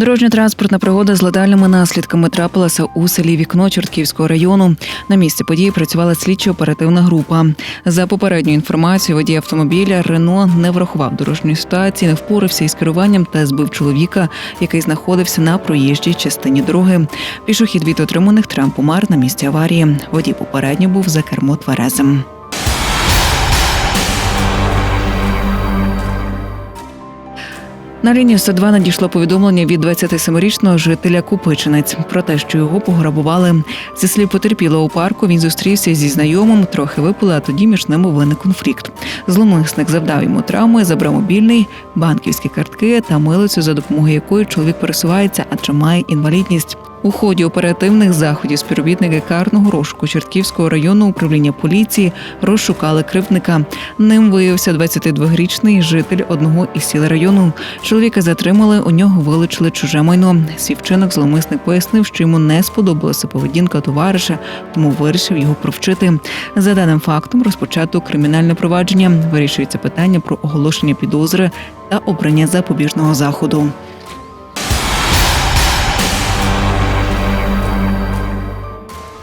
Дорожньо-транспортна пригода з летальними наслідками трапилася у селі Вікно Чортківського району. На місці події працювала слідчо-оперативна група. За попередньою інформацією, водій автомобіля Рено не врахував дорожньої ситуації, не впорався із керуванням та збив чоловіка, який знаходився на проїжджій частині дороги. Пішохід від отриманих травм помер на місці аварії. Водій попередньо був за кермо тверезим. На лінію 102 надійшло повідомлення від 27-річного жителя Купичинець про те, що його пограбували. Зі слів потерпілого у парку він зустрівся зі знайомим, трохи випили, а тоді між ними виник конфлікт. Зломисник завдав йому травми, забрав мобільний, банківські картки та милицю, за допомогою якої чоловік пересувається, адже має інвалідність. У ході оперативних заходів співробітники карного розшуку Чортківського районного управління поліції розшукали кривдника. Ним виявився 22-річний житель одного із сіл району. Чоловіка затримали, у нього вилучили чуже майно. Свій вчинок зловмисник пояснив, що йому не сподобалася поведінка товариша, тому вирішив його провчити. За даним фактом розпочато кримінальне провадження. Вирішується питання про оголошення підозри та обрання запобіжного заходу.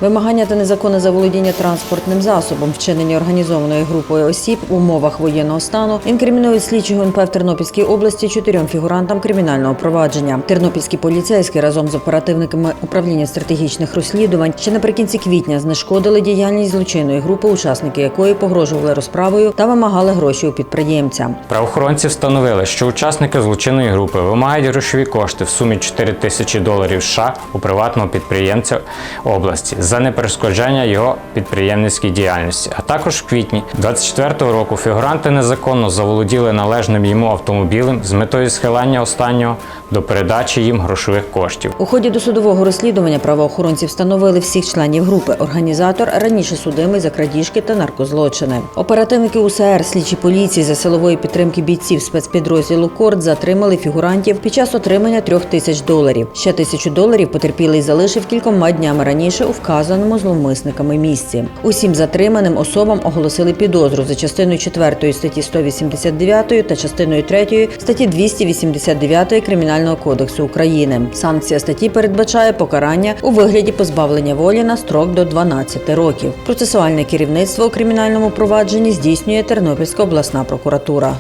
Вимагання та незаконне заволодіння транспортним засобом, вчинені організованою групою осіб в умовах воєнного стану, інкримінують слідчі ГУНП в Тернопільській області чотирьом фігурантам кримінального провадження. Тернопільські поліцейські разом з оперативниками управління стратегічних розслідувань ще наприкінці квітня знешкодили діяльність злочинної групи, учасники якої погрожували розправою та вимагали гроші у підприємця. Правоохоронці встановили, що учасники злочинної групи вимагають грошові кошти в сумі 4 тисячі доларів США у приватного підприємця області за неперешкоджання його підприємницькій діяльності. А також в квітні 24-го року фігуранти незаконно заволоділи належним йому автомобілем з метою схилання останнього до передачі їм грошових коштів. У ході досудового розслідування правоохоронці встановили всіх членів групи. Організатор раніше судимий за крадіжки та наркозлочини. Оперативники УСР, слідчі поліції за силової підтримки бійців спецпідрозділу Корд затримали фігурантів під час отримання трьох тисяч доларів. Ще тисячу доларів потерпілий залишив кількома днями раніше у вказаному зловмисниками місці. Усім затриманим особам оголосили підозру за частиною 4 статті 189 та частиною 3 статті 289 Кримінального кодексу України. Санкція статті передбачає покарання у вигляді позбавлення волі на строк до 12 років. Процесуальне керівництво у кримінальному провадженні здійснює Тернопільська обласна прокуратура.